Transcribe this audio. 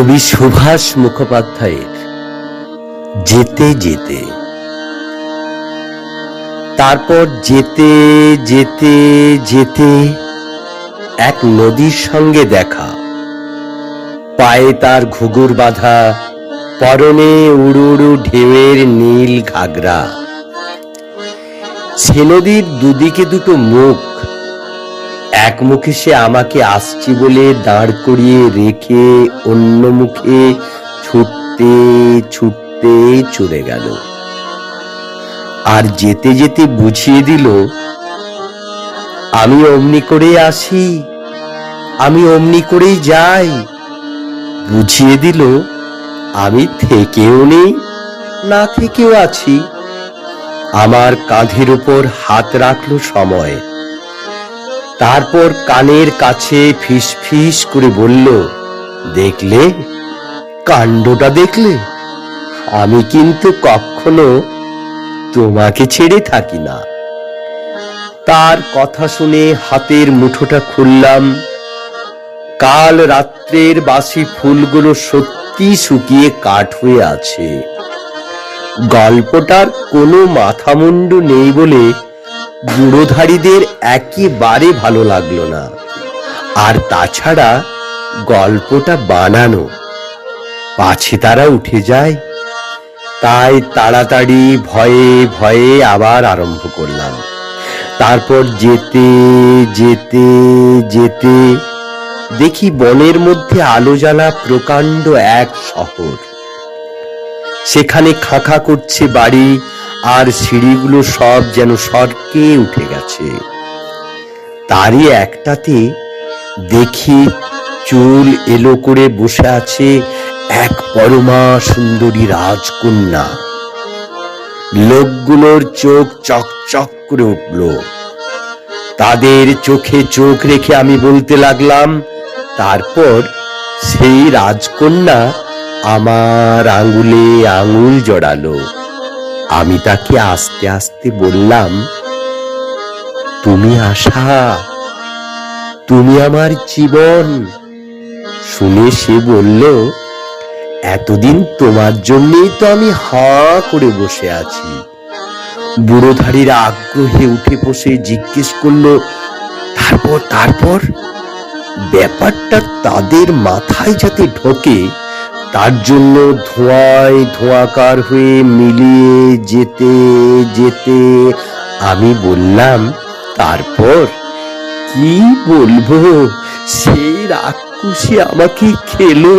কবি সুভাষ মুখোপাধ্যায়ের যেতে যেতে। তারপর যেতে যেতে যেতে এক নদীর সঙ্গে দেখা। পায়ে তার ঘুঘুর বাঁধা, পরনে উড়ু উড়ু ঢেউয়ের নীল ঘাগরা। সে নদীর দুদিকে দুটো মুখ এক মুখে সে আমাকে আসছি বলে দাঁড় করিয়ে রেখে অন্য মুখে ছুটতে ছুটতে চলে গেল। আর যেতে যেতে বুঝিয়ে দিল, আমি অমনি করে আসি, আমি অমনি করেই যাই। বুঝিয়ে দিল, আমি থেকেও নেই, না থেকেও আছি। আমার কাঁধের উপর হাত রাখল সময়। তারপর কানের কাছে ফিস ফিস করে বলল, দেখলে? কাণ্ডটা দেখলে? আমি কিন্তু কখনো তোমাকে ছেড়ে থাকি না। তার কথা শুনে হাতের মুঠোটা খুললাম। কাল রাত্রের বাসি ফুলগুলো সত্যি শুকিয়ে কাঠ হয়ে আছে। গল্পটার কোনো মাথামুন্ডু নেই বলে বুড়োধারীদের একেবারে ভালো লাগল না। আর তাছাড়া গল্পটা বানানো। পাছে তারা উঠে যায়, তাই তাড়াতাড়ি ভয়ে ভয়ে আবার আরম্ভ করলাম। তারপর যেতে যেতে যেতে দেখি বনের মধ্যে আলো জ্বালা প্রকাণ্ড এক শহর। সেখানে খাঁখা করছে বাড়ি আর সিঁড়িগুলো সব যেন সরকে উঠে গেছে। তারই একটাতে দেখি চুল এলো করে বসে আছে এক পরমা সুন্দরী রাজকন্যা। লোকগুলোর চোখ চকচক করে উঠল। তাদের চোখে চোখ রেখে আমি বলতে লাগলাম, তারপর সেই রাজকন্যা আমার আঙুলে আঙুল জড়ালো। আমি তাকে আস্তে আস্তে বললাম, তুমি আশা, তুমি আমার জীবন। শুনে সে বলল, এতদিন তোমার জন্যই তো আমি হা করে বসে আছি। বুড়োধারীর আগ্রহে উঠে বসে জিজ্ঞেস করল, তারপর তারপর? ব্যাপারটা তাদের মাথায় যাতে ঢোকে তার জন্য ধোঁয়ায় ধোঁয়াকার হয়ে মিলিয়ে যেতে যেতে আমি বললাম, তারপর কি বলব? সেই রাক্ষসী আমাকে খেলো।